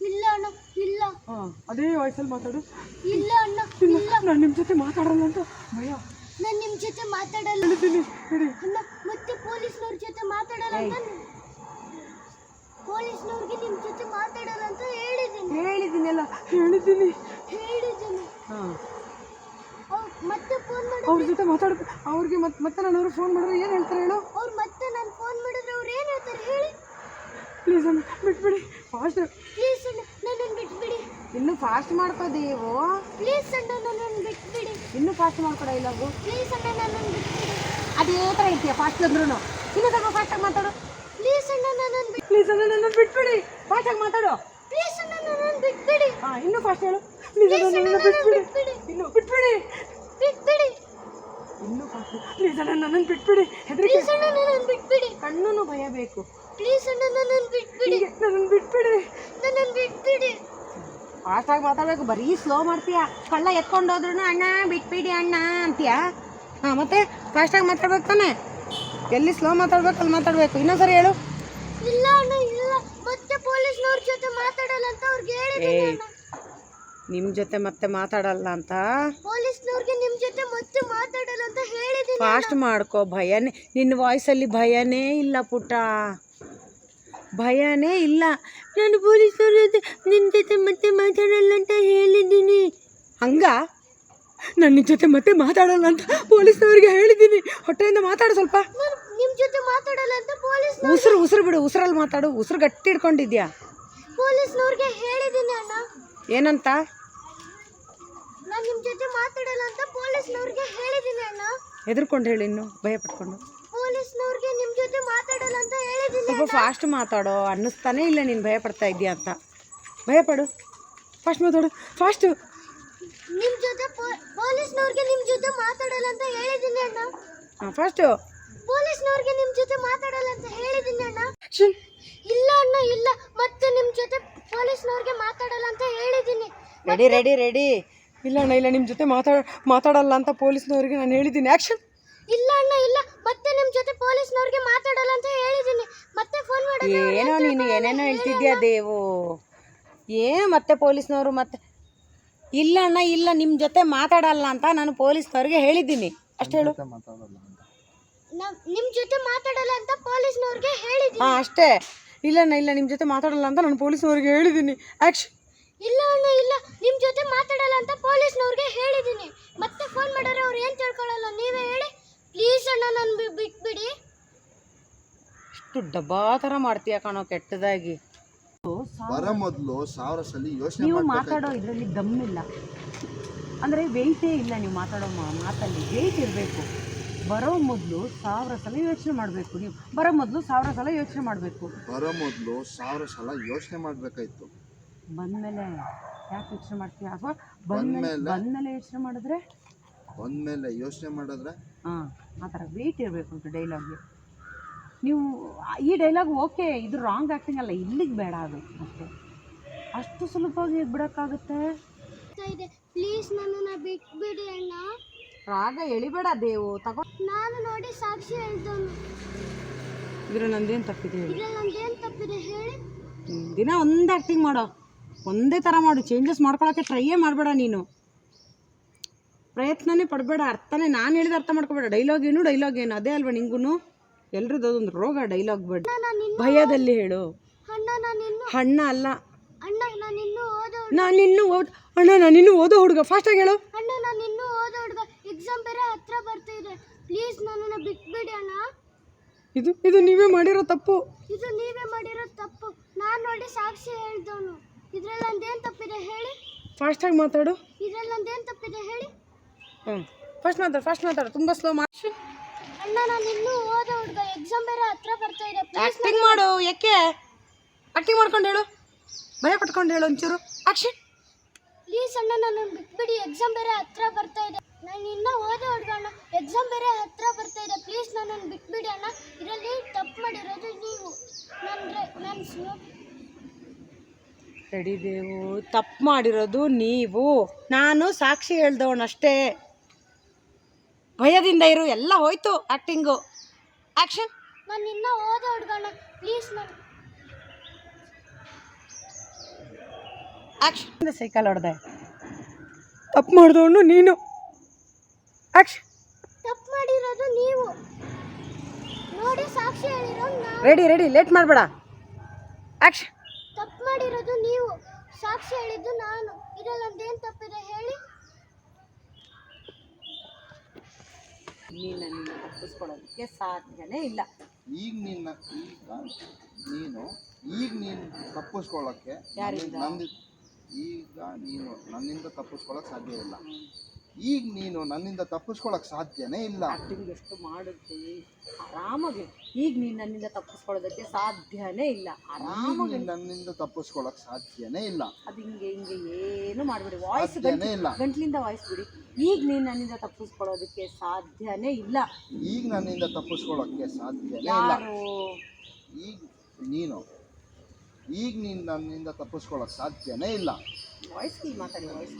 ಇಲ್ಲ ಅಣ್ಣ ಇಲ್ಲ. ಹಾಂ ಅದೇ ವಾಯ್ಸಲ್ಲಿ ಮಾತಾಡು. ಇಲ್ಲ ಅಣ್ಣ ಇಲ್ಲ ಇಲ್ಲ. ನಾನು ನಿಮ್ಮ ಜೊತೆ ಮಾತಾಡಲ್ಲ ಅಂತ. ಭಯ. ನಾನು ನಿಮ್ಮ ಜೊತೆ ಮಾತಾಡಲ್ಲ. ಅಣ್ಣ ಮತ್ತೆ ಪೊಲೀಸ್ನವ್ರ ಜೊತೆ ಮಾತಾಡಲ್ಲ ಅಂತ ಪೊಲೀಸ್ನವ್ರಿಗೆ ನಿಮ್ಮ ಜೊತೆ ಮಾತಾಡಲ್ಲ ಅಂತ ಹೇಳಿದ್ದೀನಿ. ಹೇಳಿದ್ದೀನಲ್ಲ ಹೇಳಿದ್ದೀನಿ. ಹೇಳಿದ್ದೀನಿ. ಹಾಂ. ಅವ್ರು ಮತ್ತೆ ಫೋನ್ ಮಾಡಿ ಅವ್ರ ಜೊತೆ ಮಾತಾಡ ಅವ್ರಿಗೆ ಮತ್ತೆ ಮತ್ತೆ ನಾನು ಅವ್ರಿಗೆ ಫೋನ್ ಮಾಡಿದ್ರೆ ಏನು ಹೇಳ್ತಾರೆ ಹೇಳು? ಅವ್ರು ಮತ್ತೆ ನಾನು ಫೋನ್ ಮಾಡಿದ್ರೆ ಅವ್ರು ಏನು ಹೇಳ್ತಾರೆ ಹೇಳಿ. ಪ್ಲೀಸ್ ಅಣ್ಣ ಬಿಟ್ಬಿಡಿ. ಫಾಸ್ಟ್. ಪ್ಲೀಸ್ ಅಣ್ಣ ನನ್ನನ್ನು ಬಿಟ್ಬಿಡಿ. ಇನ್ನೂ ಫಾಸ್ಟ್ ಮಾಡ್ಕೋ ದೇವು ಪ್ಲೀಸ್ ಅಣ್ಣ ನನ್ನನ್ನು ಬಿಟ್ಬಿಡಿ ಇನ್ನೂ ಫಾಸ್ಟ್ ಮಾಡ್ಕೊಡ ಇಲ್ಲ ಪ್ಲೀಸ್ ಅಣ್ಣ ನನ್ನನ್ನು ಬಿಟ್ಬಿಡಿ ಅದೇ ಥರ ಇರ್ತೀಯ ಫಾಸ್ಟ್ ಅಂದ್ರೂ ಇನ್ನೂ ಸ್ವಲ್ಪ ಫಾಸ್ಟಾಗಿ ಮಾತಾಡು ಪ್ಲೀಸ್ ಅಣ್ಣ ನನ್ನನ್ನು ಬಿಟ್ ಪ್ಲೀಸ್ ಅಣ್ಣ ನನ್ನನ್ನು ಬಿಟ್ಬಿಡಿ ಫಾಸ್ಟಾಗಿ ಮಾತಾಡು ಪ್ಲೀಸ್ ಅಣ್ಣ ನನ್ನನ್ನು ಬಿಟ್ಬಿಡಿ ಹಾಂ ಇನ್ನು ಫಾಸ್ಟ್ ಹೇಳು ಪ್ಲೀಸ್ ಅಣ್ಣ ನನ್ನನ್ನು ಬಿಟ್ಬಿಡಿ ಇನ್ನು ಬಿಟ್ಬಿಡಿ ಬಿಟ್ಬಿಡಿ ಇನ್ನೂ ಫಾಸ್ಟ್ ಪ್ಲೀಸ್ ಅಣ್ಣ ನನ್ನನ್ನು ಬಿಟ್ಬಿಡಿ ಹೆದರಿಕೆ ಪ್ಲೀಸ್ ಅಣ್ಣ ನನ್ನನ್ನು ಬಿಟ್ಬಿಡಿ ಕಣ್ಣು ಭಯ ಬೇಕು ಪ್ಲೀಸ್ ಅಣ್ಣ ನನ್ನನ್ನು ಬಿಟ್ಬಿಡಿ ನನ್ನನ್ನು ಬಿಟ್ಬಿಡಿ ನನ್ನನ್ನು ಬಿಟ್ಬಿಡಿ ಫಾಸ್ಟಾಗಿ ಮಾತಾಡಬೇಕು. ಬರೀ ಸ್ಲೋ ಮಾಡ್ತೀಯ? ಕಳ್ಳ ಎತ್ಕೊಂಡು ಹೋದ್ರು ಅಣ್ಣ ಬಿಟ್ಬಿಡಿ ಅಣ್ಣ ಅಂತೀಯ? ಹಾಂ ಮತ್ತೆ ಫಾಸ್ಟಾಗಿ ಮಾತಾಡ್ಬೇಕು ತಾನೆ? ಎಲ್ಲಿ ಸ್ಲೋ ಮಾತಾಡ್ಬೇಕು ಅಲ್ಲಿ ಮಾತಾಡಬೇಕು. ಇನ್ನೊಂದ್ಸರಿ ಹೇಳು. ಇಲ್ಲ ಅಣ್ಣ ಇಲ್ಲ. ಮತ್ತೆ ಪೊಲೀಸ್ನವ್ರ ಜೊತೆ ಮಾತಾಡಲ್ಲ ಅಂತ ಅವ್ರಿಗೆ ನಿಮ್ಮ ಜೊತೆ ಮತ್ತೆ ಮಾತಾಡಲ್ಲ ಅಂತ? ಪೊಲೀಸ್ನವ್ರಿಗೆ ನಿಮ್ಮ ಜೊತೆ ಮತ್ತೆ ಮಾತಾಡಲ್ಲ ಅಂತ ಹೇಳಿದ್ದೀನಿ ಫಾಸ್ಟ್ ಮಾಡ್ಕೋ ಭಯನೇ. ನಿನ್ನ ವಾಯ್ಸಲ್ಲಿ ಭಯನೇ ಇಲ್ಲ ಪುಟ್ಟ. ಭಯನೇ ಇಲ್ಲ. ನಾನು ಪೊಲೀಸರು ನಿನ್ನ ಜೊತೆ ಮತ್ತೆ ಮಾತಾಡಲ್ಲ ಅಂತ ಹೇಳಿದ್ದೀನಿ. ಹಂಗ? ನನ್ನ ನಿನ್ನ ಜೊತೆ ಮತ್ತೆ ಮಾತಾಡಲ್ಲ ಅಂತ ಪೊಲೀಸ್ನವ್ರಿಗೆ ಹೇಳಿದ್ದೀನಿ. ಹೊಟ್ಟೆಯಿಂದ ಮಾತಾಡು ಸ್ವಲ್ಪ. ನಿಮ್ಮ ಜೊತೆ ಮಾತಾಡಲ್ಲ ಅಂತ ಪೊಲೀಸ್ ಉಸಿರು ಉಸಿರು ಬಿಡು ಉಸಿರಲ್ಲಿ ಮಾತಾಡು. ಉಸಿರು ಗಟ್ಟಿ ಹಿಡ್ಕೊಂಡಿದ್ಯಾ? ಪೊಲೀಸ್ನವ್ರಿಗೆ ಹೇಳಿದ್ದೀನಿ ಅಣ್ಣ. ಏನಂತ? ನಾನು ನಿಮ್ಮ ಜೊತೆ ಮಾತಾಡಲ್ಲ ಅಂತ ಪೊಲೀಸ್ನವ್ರಿಗೆ ಹೇಳಿದ್ದೀನಿ ಅಣ್ಣ. ಹೆದರ್ಕೊಂಡು ಹೇಳಿ ಇನ್ನು. ಭಯ ಪಟ್ಕೊಂಡು ಪೊಲೀಸ್ನವ್ರಿಗೆ ನಿಮ್ಮ ಜೊತೆ ಮಾತಾಡಲ್ಲ ಅಂತ ಹೇಳಿದ್ದೀನಿ ಸ್ವಲ್ಪ ಫಾಸ್ಟ್ ಮಾತಾಡೋ. ಅನ್ನಿಸ್ತಾನೆ ಇಲ್ಲ ನೀನು ಭಯ ಪಡ್ತಾ ಇದೆಯಾ ಅಂತ. ಭಯಪಡು. ಫಾಸ್ಟ್ ಮಾತಾಡು. ಫಾಸ್ಟು ನಿಮ್ಮ ಜೊತೆ ಪೊಲೀಸ್ನವ್ರಿಗೆ ನಿಮ್ಮ ಜೊತೆ ಮಾತಾಡಲ್ಲ ಅಂತ ಹೇಳಿದ್ದೀನಿ ಅಣ್ಣ. ಹಾಂ ಫಾಸ್ಟು ಪೊಲೀಸ್ನವ್ರಿಗೆ ನಿಮ್ಮ ಜೊತೆ ಮಾತಾಡಲ್ಲ ಅಂತ ಹೇಳಿದ್ದೀನಿ ಅಣ್ಣ. ಇಲ್ಲ ಅಣ್ಣ ಇಲ್ಲ. ಮತ್ತೆ ನಿಮ್ಮ ಜೊತೆ ಪೊಲೀಸ್ನವ್ರಿಗೆ ಮಾತಾಡಲ್ಲ ಅಂತ ಹೇಳಿದ್ದೀನಿ. ರೆಡಿ ರೆಡಿ ರೆಡಿ ಇಲ್ಲ ಅಣ್ಣ ಇಲ್ಲ. ನಿಮ್ಮ ಜೊತೆ ಮಾತಾಡ ಮಾತಾಡಲ್ಲ ಅಂತ ಪೊಲೀಸ್ನವ್ರಿಗೆ ನಾನು ಹೇಳಿದ್ದೀನಿ. ಆ್ಯಕ್ಷನ್ ಇಲ್ಲ ಅಣ್ಣ ಇಲ್ಲ. ಮತ್ತೆ ನಿಮ್ಮ ಜೊತೆ ಪೊಲೀಸ್ನವ್ರಿಗೆ ಮಾತಾಡಲ್ಲ ಅಂತ ಹೇಳಿದ್ದೀನಿ ಮತ್ತೆ ಫೋನ್ ಮಾಡಿ ಏನೋ ನೀನು ಏನೇನೋ ಹೇಳ್ತಿದ್ಯಾ ದೇವು? ಏನು ಮತ್ತೆ ಪೊಲೀಸ್ನವರು ಮತ್ತೆ ಇಲ್ಲ ಅಣ್ಣ ಇಲ್ಲ. ನಿಮ್ಮ ಜೊತೆ ಮಾತಾಡಲ್ಲ ಅಂತ ನಾನು ಪೊಲೀಸ್ನವ್ರಿಗೆ ಹೇಳಿದ್ದೀನಿ. ಅಷ್ಟು ಹೇಳು. ಅಂತ. ನಿಮ್ಮ ಜೊತೆ ಮಾತಾಡಲ್ಲ ಅಂತ ಪೊಲೀಸ್ನವ್ರಿಗೆ ಹೇಳಿ ಹಾಂ ಅಷ್ಟೇ. ಇಲ್ಲ ಅಣ್ಣ ಇಲ್ಲ. ನಿಮ್ಮ ಜೊತೆ ಮಾತಾಡಲ್ಲ ಅಂತ ನಾನು ಪೊಲೀಸ್ನವ್ರಿಗೆ ಹೇಳಿದ್ದೀನಿ ಆ್ಯಕ್ಷನ್ ಇಲ್ಲ ಅಣ್ಣ ಇಲ್ಲ. ನಿಮ್ಮ ಜೊತೆ ಮಾತಾಡಲ್ಲ ಅಂತ ಪೊಲೀಸ್ನವ್ರಿಗೆ ಹೇಳಿದ್ದೀನಿ ಮತ್ತೆ ಫೋನ್ ಮಾಡಿದ್ರೆ ಅವ್ರು ಏನು ತಿಳ್ಕೊಳ್ಳಲ್ಲ? ನೀವೇ ಹೇಳಿ. ಪ್ಲೀಸ್ ಅಣ್ಣ ನನ್ನ ಬಿಟ್ಬಿಡಿ. ಇಷ್ಟು ಡಬ್ಬಾ ತರ ಮಾಡ್ತೀಯ ಕಾಣೋ ಕೆಟ್ಟದಾಗಿ. ಬರೋ ಮೊದಲು ಸಾವಿರ ಸಲ ಯೋಚನೆ ನೀವು ಮಾತಾಡೋ ಇದರಲ್ಲಿ ದಮ್ಮಿಲ್ಲ ಅಂದ್ರೆ ವೆಯ್ಟೇ ಇಲ್ಲ ನೀವು ಮಾತಾಡೋ ಮಾ- ಮಾತಲ್ಲಿ ವೆಯ್ಟ್ ಇರಬೇಕು. ಬರೋ ಮೊದಲು ಸಾವಿರ ಸಲ ಯೋಚನೆ ಮಾಡಬೇಕು ನೀವು. ಬರೋ ಮೊದಲು ಸಾವಿರ ಸಲ ಯೋಚನೆ ಮಾಡಬೇಕು. ಬರೋ ಮೊದಲು ಸಾವಿರ ಸಲ ಯೋಚನೆ ಮಾಡಬೇಕಾಯ್ತು. ಬಂದಮೇಲೆ ಯಾಕೆ ಯೋಚನೆ ಮಾಡ್ತೀಯ? ಅಥವಾ ಬಂದಮೇಲೆ ಬಂದ್ಮೇಲೆ? ಬಂದಮೇಲೆ ಯೋಚನೆ ಮಾಡಿದ್ರೆ? ಬಂದಮೇಲೆ ಯೋಚನೆ ಮಾಡಿದ್ರೆ ಹಾಂ ಆ ಥರ ವೆಯ್ಟ್ ಇರಬೇಕು ಅಂತ ಡೈಲಾಗ್ಗೆ ನೀವು ಈ ಡೈಲಾಗ್ ಓಕೆ ಇದು ರಾಂಗ್ ಆ್ಯಕ್ಟಿಂಗ್ ಅಲ್ಲ ಇಲ್ಲಿಗೆ ಬೇಡ ಅದು ಅಷ್ಟೇ ಅಷ್ಟು ಸುಲಭವಾಗಿ ಬಿಡೋಕ್ಕಾಗುತ್ತೆ? ಇದೆ ಪ್ಲೀಸ್ ನನ್ನನ್ನು ಬಿಟ್ಬಿಡಿ ಅಣ್ಣ. ರಾಗ ಎಳಿಬೇಡ ದೇವು ತಗೋ. ನಾನು ನೋಡಿ ಸಾಕ್ಷಿ ಹೇಳ್ದವನು ಇದ್ರ ನಂದೇನು ತಪ್ಪಿದೆ ಹೇಳಿ. ಇದ್ರಲ್ಲಿ ನಂದೇನು ತಪ್ಪಿದೆ ಹೇಳಿ. ದಿನ ಒಂದು ಆ್ಯಕ್ಟಿಂಗ್ ಮಾಡೋ. ಒಂದೇ ಥರ ಮಾಡು ಚೇಂಜಸ್ ಮಾಡ್ಕೊಳಕ್ಕೆ ಟ್ರೈಯೇ ಮಾಡಬೇಡ ನೀನು. ಪ್ರಯತ್ನನೇ ಪಡಬೇಡ ಅರ್ಥನೇ ನಾನು ಹೇಳಿದ ಅರ್ಥ ಮಾಡ್ಕೋಬೇಡ. ಡೈಲಾಗ್ ಏನು ಡೈಲಾಗ್ ಏನು? ಅದೇ ಅಲ್ವಾ ನಿಂಗೂ ಎಲ್ರದ್ದು ಅದೊಂದು ರೋಗ ಡೈಲಾಗ್ ಬೇಡ. ಭಯದಲ್ಲಿ ಹೇಳು. ಹಣ್ಣ ಅಲ್ಲ. ಅಣ್ಣ ನಾನು ಇನ್ನೂ ಓದೋ ನಾನು ಇನ್ನೂ ಓದ್ ಅಣ್ಣ ನಾನು ಇನ್ನೂ ಓದೋ ಹುಡುಗ. ಫಾಸ್ಟಾಗಿ ಹೇಳು. ಅಣ್ಣ ನಾನು ಇನ್ನೂ ಓದೋ ಹುಡುಗ. ಎಕ್ಸಾಮ್ ಬೇರೆ ಹತ್ರ ಬರ್ತಾ ಇದೆ ಪ್ಲೀಸ್ ನನ್ನನ್ನು ಬಿಟ್ಬಿಡಿ ಅಣ್ಣ. ಇದು ಇದು ನೀವೇ ಮಾಡಿರೋ ತಪ್ಪು. ಇದು ನೀವೇ ಮಾಡಿರೋ ತಪ್ಪು. ನಾನು ನೋಡಿ ಸಾಕ್ಷಿ ಹೇಳ್ದವನು. ಇದ್ರಲ್ಲಿ ಒಂದೇನು ತಪ್ಪಿದೆ ಹೇಳಿ? ಫಾಸ್ಟಾಗಿ ಮಾತಾಡು. ಇದ್ರಲ್ಲಿ ಒಂದೇನು ತಪ್ಪಿದೆ ಹೇಳಿ? ಹ್ಞೂ ಫಸ್ಟ್ ಮಾತಾಡು ಫಸ್ಟ್ ಮಾತಾಡು ತುಂಬ ಸ್ಲೋ ಮಾಡಿ ಅಣ್ಣ ನಾನು ಇನ್ನೂ ಓದೋ ಹುಡುಗ ಎಕ್ಸಾಮ್ ಬೇರೆ ಹತ್ರ ಬರ್ತಾ ಇದೆ. ಆ್ಯಕ್ಟಿಂಗ್ ಮಾಡು ಯಾಕೆ? ಆ್ಯಕ್ಟಿಂಗ್ ಮಾಡ್ಕೊಂಡು ಹೇಳು. ಭಯ ಪಟ್ಕೊಂಡು ಹೇಳು ಒಂಚೂರು. ಆಕ್ಷನ್ ಪ್ಲೀಸ್ ಅಣ್ಣ ನಾನು ಬಿಟ್ಬಿಡಿ. ಎಕ್ಸಾಮ್ ಬೇರೆ ಹತ್ರ ಬರ್ತಾ ಇದೆ. ನಾನು ಇನ್ನೂ ಓದೋ ಹುಡುಗ ಅಣ್ಣ. ಎಕ್ಸಾಮ್ ಬೇರೆ ಹತ್ರ ಬರ್ತಾ ಇದೆ. ಪ್ಲೀಸ್ ನನ್ನನ್ನು ಬಿಟ್ಬಿಡಿ ಅಣ್ಣ. ಇದರಲ್ಲಿ ತಪ್ಪು ಮಾಡಿರೋದು ನೀವು. ನನ್ನ ನಾನು ಸ್ಲೋ ದೇವು. ತಪ್ಪು ಮಾಡಿರೋದು ನೀವು. ನಾನು ಸಾಕ್ಷಿ ಹೇಳ್ದವನಷ್ಟೇ. ಭಯದಿಂದ ಇರು ಎಲ್ಲ ಹೋಯ್ತು ಆ್ಯಕ್ಟಿಂಗು ಆ್ಯಕ್ಷನ್ ನಾನು ಇನ್ನೂ ಓದೋ ಹುಡುಗಣ್ಣ ಪ್ಲೀಸ್ ನಾನು ಆ್ಯಕ್ಷನ್ ಸೈಕಲ್ ಹೊಡೆದೆ. ತಪ್ಪು ಮಾಡಿದವನು ನೀನು. ಆಕ್ಷನ್ ತಪ್ಪು ಮಾಡಿರೋದು ನೀವು. ನೋಡಿ ಸಾಕ್ಷಿ ಹೇಳಿರೋದು ನಾನು ರೆಡಿ ರೆಡಿ ಲೇಟ್ ಮಾಡಬೇಡ. ಆಕ್ಷನ್ ತಪ್ಪು ಮಾಡಿರೋದು ನೀವು. ಸಾಕ್ಷಿ ಹೇಳಿದ್ದು ನಾನು. ಇದರಲ್ಲಿ ಒಂದೇನು ತಪ್ಪಿದೆ ಹೇಳಿ. ನೀನು ನನ್ನ ತಪ್ಪಿಸ್ಕೊಳ್ಳೋದಕ್ಕೆ ಸಾಧ್ಯನೇ ಇಲ್ಲ. ಈಗ ನಿನ್ನ ಈಗ ನೀನು ಈಗ ನೀನು ತಪ್ಪಿಸ್ಕೊಳ್ಳೋಕ್ಕೆ ಯಾರಿಂದ? ನಂದಿ ಈಗ ನೀನು ನನ್ನಿಂದ ತಪ್ಪಿಸ್ಕೊಳ್ಳೋಕೆ ಸಾಧ್ಯ ಇಲ್ಲ. ಈಗ ನೀನು ನನ್ನಿಂದ ತಪ್ಪಿಸ್ಕೊಳ್ಳೋಕೆ ಸಾಧ್ಯನೇ ಇಲ್ಲ. ಆ್ಯಕ್ಟಿಂಗ್ ಎಷ್ಟು ಮಾಡುತ್ತೆ ಆರಾಮಾಗಿ ಈಗ ನೀನು ನನ್ನಿಂದ ತಪ್ಪಿಸ್ಕೊಳ್ಳೋದಕ್ಕೆ ಸಾಧ್ಯನೇ ಇಲ್ಲ. ಈಗ ಆರಾಮಾಗಿ. ನನ್ನಿಂದ ತಪ್ಪಿಸ್ಕೊಳ್ಳೋಕೆ ಸಾಧ್ಯನೇ ಇಲ್ಲ. ಅದು ಹಿಂಗೆ ಹಿಂಗೆ ಏನು ಮಾಡಬೇಡಿ. ವಾಯ್ಸ್ ಸಾಧ್ಯನೇ ಇಲ್ಲ. ಗಂಟ್ಲಿಂದ ವಾಯ್ಸ್ ಬಿಡಿ. ಈಗ ನೀನು ನನ್ನಿಂದ ತಪ್ಪಿಸ್ಕೊಳ್ಳೋದಕ್ಕೆ ಸಾಧ್ಯನೇ ಇಲ್ಲ. ಈಗ ನನ್ನಿಂದ ತಪ್ಪಿಸ್ಕೊಳ್ಳೋಕ್ಕೆ ಸಾಧ್ಯನೇ ಇಲ್ಲ. ಯಾರು? ಈಗ ನೀನು. ಈಗ ನೀನು ನನ್ನಿಂದ ತಪ್ಪಿಸ್ಕೊಳ್ಳೋಕೆ ಸಾಧ್ಯನೇ ಇಲ್ಲ. ವಾಯ್ಸಲ್ಲಿ ಮಾತಾಡಿ ವಾಯ್ಸ್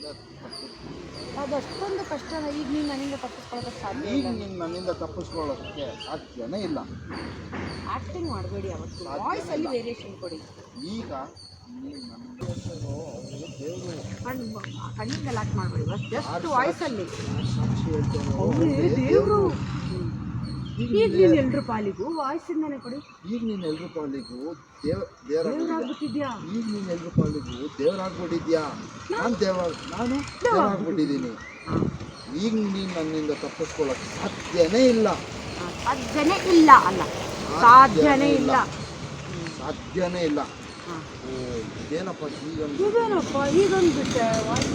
ಅದು ಅಷ್ಟೊಂದು ಕಷ್ಟನ ಈಗ ನೀನು ನನ್ನಿಂದ ತಪ್ಪಿಸ್ಕೊಳ್ಳೋದಕ್ಕೆ ಸಾಧ್ಯ ಈಗ ಇಲ್ಲ. ನೀನು ನನ್ನಿಂದ ತಪ್ಪಿಸ್ಕೊಳ್ಳೋಕ್ಕೆ ಸಾಧ್ಯನೇ ಇಲ್ಲ. ಆ್ಯಕ್ಟಿಂಗ್ ಮಾಡಬೇಡಿ ಅವತ್ತು ವಾಯ್ಸ್ ವಾಯ್ಸಲ್ಲಿ ವೇರಿಯೇಷನ್ ಕೊಡಿ. ಈಗ ಕಣ್ಣಿಂದ ಆಕ್ಟ್ ಮಾಡಬೇಡಿ ಜಸ್ಟ್ ವಾಯ್ಸಲ್ಲಿ ದೇವರು. ಈಗ ನೀನು ಎಲ್ರ ಪಾಲಿಗೂ? ವಾಯ್ಸಿಂದಾನೆ ಕೊಡಿ. ಈಗ ನೀನು ಎಲ್ರ ಪಾಲಿಗೂ ದೇವ ದೇವರ ದೇವರಾಗ್ಬಿಟ್ಟಿದ್ಯಾ ಈಗ ನೀನು ಎಲ್ರ ಪಾಲಿಗೂ ದೇವರಾಗ್ಬಿಟ್ಟಿದ್ಯಾ ನಾನು ದೇವ ನಾನು ದೇವರಾಗ್ಬಿಟ್ಟಿದ್ದೀನಿ ಈಗ ನೀನು ನನ್ನಿಂದ ತಪ್ಪಿಸ್ಕೊಳ್ಳೋಕೆ ಸಾಧ್ಯನೇ ಇಲ್ಲ. ಸಾಧ್ಯನೇ ಇಲ್ಲ ಅಲ್ಲ. ಸಾಧ್ಯನೇ ಇಲ್ಲ. ಸಾಧ್ಯನೇ ಇಲ್ಲ. ಓ. ಇದೇನಪ್ಪ ಈಗ ಇದೇನಪ್ಪ ಈಗೊಂದ್ಬಿಟ್ಟೆ ವಾಯ್ಸ್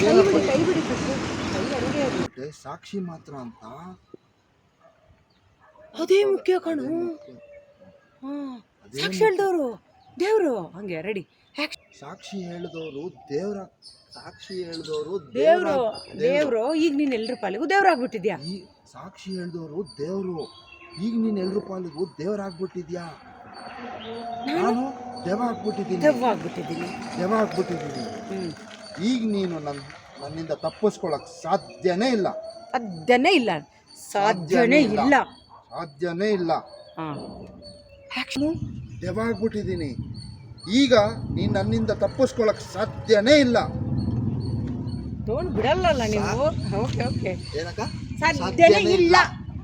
ಕೈ ಬಿಡಿ ಕೈ ಬಿಡಿ ಫಸ್ಟ್ ಕೈ ಹಂಗೆ ಇರ್ಲಿ. ಬಿಟ್ಟೆ ಸಾಕ್ಷಿ ಮಾತ್ರ ಅಂತ? ಅದೇ ಮುಖ್ಯ ಕಣು. ಹಾಂ. ಸಾಕ್ಷಿ ಹೇಳ್ದವರು ದೇವ್ರು. ಹಂಗೆ ರೆಡಿ. ಸಾಕ್ಷಿ ಹೇಳಿದವರು ದೇವ್ರ ಸಾಕ್ಷಿ ಹೇಳಿದವರು ದೇವ್ರು ದೇವ್ರು ಈಗ ನೀನು ಎಲ್ರ ಪಾಲಿಗೂ ದೇವ್ರಾಗ್ಬಿಟ್ಟಿದ್ಯಾ ಈ ಸಾಕ್ಷಿ ಹೇಳಿದವರು ದೇವರು. ಈಗ ನೀನು ಎಲ್ರ ಪಾಲಿಗೂ ದೇವರಾಗ್ಬಿಟ್ಟಿದ್ಯಾ ನಾನು ದೇವ ಆಗ್ಬಿಟ್ಟಿದ್ದೀನಿ ದೆವ್ವ ಆಗ್ಬಿಟ್ಟಿದ್ದೀನಿ ದೇವ ಆಗ್ಬಿಟ್ಟಿದ್ದೀನಿ ಹ್ಞೂ ಈಗ ನೀನು ನನ್ನ ನನ್ನಿಂದ ತಪ್ಪಿಸ್ಕೊಳಕ್ ಸಾಧ್ಯನೇ ಇಲ್ಲ. ಸಾಧ್ಯನೇ ಇಲ್ಲ. ಸಾಧ್ಯನೇ ಇಲ್ಲ. ಸಾಧ್ಯನೇ ಇಲ್ಲ. ಹಾಂ. ನಾನು ದೇವ ಆಗ್ಬಿಟ್ಟಿದ್ದೀನಿ ಈಗ ನೀನು ನನ್ನಿಂದ ತಪ್ಪಿಸ್ಕೊಳಕ್ ಸಾಧ್ಯನೇ ಇಲ್ಲ. ತೊಗೊಂಡು ಬಿಡಲ್ಲಲ್ಲ ನೀವು? ಓಕೆ ಓಕೆ ಏನಕ್ಕ? ಸಾಧ್ಯನೇ ಇಲ್ಲ.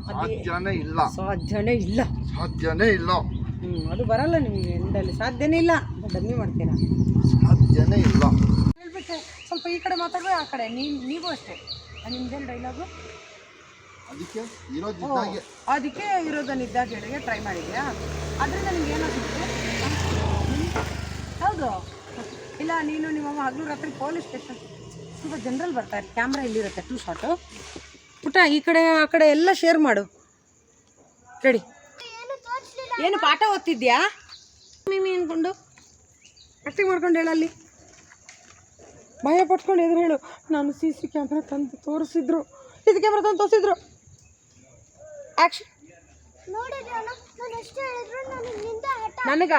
ಸಾಧ್ಯನೇ ಇಲ್ಲ. ಸಾಧ್ಯನೇ ಇಲ್ಲ. ಸಾಧ್ಯನೇ ಇಲ್ಲ. ಹ್ಞೂ ಅದು ಬರಲ್ಲ ನಿಮಗೆ ಎಂಡಲ್ಲಿ ಸಾಧ್ಯನೇ ಇಲ್ಲ. ಡಮ್ಮಿ ಮಾಡ್ತೀರಾ? ಸಾಧ್ಯನೇ ಇಲ್ಲ. ಹೇಳ್ಬಿಟ್ಟೆ ಸ್ವಲ್ಪ ಈ ಕಡೆ ಮಾತಾಡುವ ಆ ಕಡೆ. ನೀವು ನೀವು ಅಷ್ಟೇ. ನಿಮ್ದೇನು ಡೈಲಾಗು ಅದಕ್ಕೆ ಇರೋದಿದ್ದಾಗೆ ಅದಕ್ಕೆ ಇರೋದನ್ನ ಇದ್ದಾಗ ಹೇಳಿಗೆ ಟ್ರೈ ಮಾಡಿದ್ಯಾ? ಅದರಿಂದ ನಿಮ್ಗೆ ಏನಾಗುತ್ತೆ ಹೌದು. ಇಲ್ಲ ನೀನು ನಿಮ್ಮಮ್ಮ ಹಗಲು ರಾತ್ರಿ ಪೊಲೀಸ್ ಸ್ಟೇಷನ್ ಸ್ವಲ್ಪ ಜನರಲ್ ಬರ್ತಾರೆ ಕ್ಯಾಮ್ರಾ ಇಲ್ಲಿರುತ್ತೆ ಟೂ ಶಾಟು ಪುಟ ಈ ಕಡೆ ಆ ಕಡೆ ಎಲ್ಲ ಶೇರ್ ಮಾಡು. ರೆಡಿ ಏನು ಪಾಠ ಓದ್ತಿದ್ಯಾ? ಮಿಮಿ ಅನ್ಕೊಂಡು. ಆಕ್ಟಿಂಗ್ ಮಾಡ್ಕೊಂಡು ಹೇಳಲ್ಲಿ ಭಯ ಪಟ್ಕೊಂಡು ಎದುರು ಹೇಳು. ನಾನು ಸಿ ಸಿ ಕ್ಯಾಮ್ರಾ ತಂದು ತೋರಿಸಿದ್ರು. ಸಿ ಸಿ ಕ್ಯಾಮ್ರಾ ತಂದು ತೋರಿಸಿದ್ರು. ಆ್ಯಕ್ಷನ್ ನನಗ?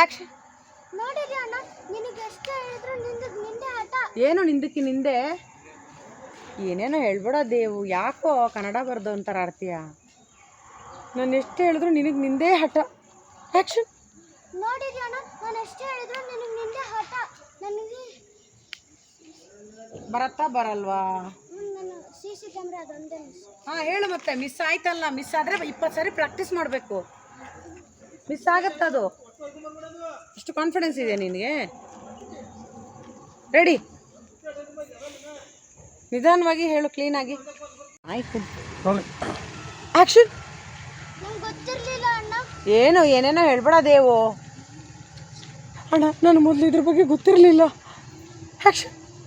ಆ್ಯಕ್ಷನ್ ಏನು ನಿಂದಕ್ಕೆ ನಿಂದೆ? ಏನೇನೋ ಹೇಳ್ಬೇಡ ದೇವು. ಯಾಕೋ ಕನ್ನಡ ಬರ್ದು ಅಂತಾರ ಆಡ್ತೀಯ ನಾನು ಎಷ್ಟು ಹೇಳಿದ್ರು ನಿನಗೆ ನಿಂದೇ ಹಠ. ಆ್ಯಕ್ಷನ್ ನೋಡಿದ್ರೆ ಅಣ್ಣ ನಾನು ಎಷ್ಟು ಹೇಳಿದ್ರು ನಿನಗೆ ನಿಂದೆ ಹಠ. ನನಗೆ ಬರತ್ತಾ ಬರಲ್ವಾ? ನಾನು ಸಿ ಸಿ ಕ್ಯಾಮ್ರಾ ಅದೊಂದೇ miss. ಹಾಂ ಹೇಳು ಮತ್ತೆ ಮಿಸ್ ಆಯ್ತಲ್ಲ? ಮಿಸ್ ಆದರೆ ಇಪ್ಪತ್ತು ಸಾರಿ ಪ್ರಾಕ್ಟೀಸ್ ಮಾಡಬೇಕು. ಮಿಸ್ ಆಗತ್ತದು ಇಷ್ಟು ಕಾನ್ಫಿಡೆನ್ಸ್ ಇದೆ ನಿನಗೆ? ರೆಡಿ ನಿಧಾನವಾಗಿ ಹೇಳು ಕ್ಲೀನಾಗಿ ಆಯ್ತು. ಆ್ಯಕ್ಷನ್ ಏನು ಏನೇನೋ ಹೇಳ್ಬೇಡ ದೇವು. ಅಣ್ಣ ನಾನು ಮೊದಲು ಇದ್ರ ಬಗ್ಗೆ ಗೊತ್ತಿರಲಿಲ್ಲ.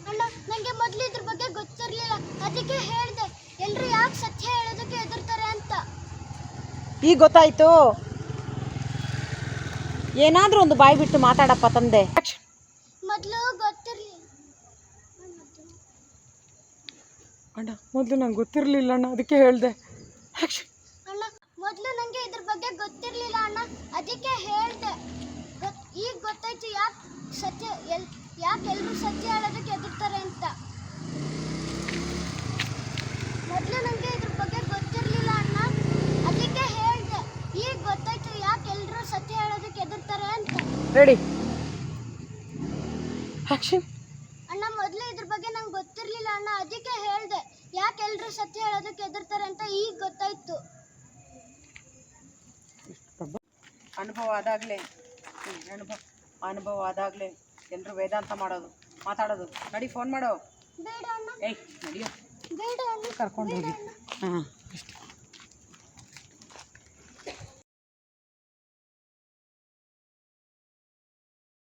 ಅಣ್ಣ ನನಗೆ ಮೊದಲು ಇದ್ರ ಬಗ್ಗೆ ಗೊತ್ತಿರಲಿಲ್ಲ. ಅದಕ್ಕೆ ಹೇಳಿದೆ ಎಲ್ಲರೂ ಯಾಕೆ ಸತ್ಯ ಹೇಳೋದಕ್ಕೆ ಹೆದರ್ತಾರೆ ಅಂತ. ಈಗ ಗೊತ್ತಾಯ್ತು. ಏನಾದರೂ ಒಂದು ಬಾಯಿ ಬಿಟ್ಟು ಮಾತಾಡಪ್ಪ ತಂದೆ. ಮೊದಲು ಗೊತ್ತಿರಲಿಲ್ಲ ಅಣ್ಣ ಮೊದಲು ನಂಗೆ ಗೊತ್ತಿರಲಿಲ್ಲ ಅಣ್ಣ ಅದಕ್ಕೆ ಹೇಳಿದೆ. ಆ್ಯಕ್ಷನ್ ಅಣ್ಣ ಮೊದಲು ನನಗೆ ಇದ್ರ ಬಗ್ಗೆ ಗೊತ್ತಿರಲಿಲ್ಲ ಅಣ್ಣ ಅದಕ್ಕೆ ಹೇಳಿದೆ ಈಗ ಗೊತ್ತಾಯ್ತು ಯಾಕೆ ಸತ್ಯ ಎಲ್ ಯಾಕೆ ಎಲ್ಲರೂ ಸತ್ಯ ಹೇಳೋದಕ್ಕೆ ಹೆದರ್ತಾರೆ ಅಂತ ಮೊದಲು ನನಗೆ ಇದ್ರ ಬಗ್ಗೆ ಗೊತ್ತಿರಲಿಲ್ಲ ಅಣ್ಣ ಅದಕ್ಕೆ ಹೇಳಿದೆ ಈಗ ಗೊತ್ತಾಯ್ತು ಯಾಕೆ ಎಲ್ಲರೂ ಸತ್ಯ ಹೇಳೋದಕ್ಕೆ ಹೆದರ್ತಾರೆ ಅಂತ ರೆಡಿ ಆಕ್ಷನ್ ಅಣ್ಣ ಮೊದಲೇ ಇದ್ರ ಬಗ್ಗೆ ನಂಗೆ ಗೊತ್ತಿರಲಿಲ್ಲ ಅಣ್ಣ ಅದಕ್ಕೆ ಹೇಳಿದೆ. ಯಾಕೆ ಎಲ್ಲರೂ ಸತ್ಯ ಹೇಳೋದಕ್ಕೆ ಹೆದರ್ತಾರೆ ಅಂತ ಈಗ ಗೊತ್ತಾಯ್ತು. ಅನುಭವ ಆದಾಗಲೇ ಅನುಭವ ಅನುಭವ ಆದಾಗಲೇ ಎಲ್ಲರೂ ವೇದಾಂತ ಮಾಡೋದು ಮಾತಾಡೋದು. ನಡಿ ಫೋನ್ ಮಾಡೋ. ಬೇಡ ಅಣ್ಣ. ಏಯ್ ನಡಿಯೋ. ಬೇಡ ಅಣ್ಣ. ಕರ್ಕೊಂಡು ಹೋಗಿ. ಹಾಂ.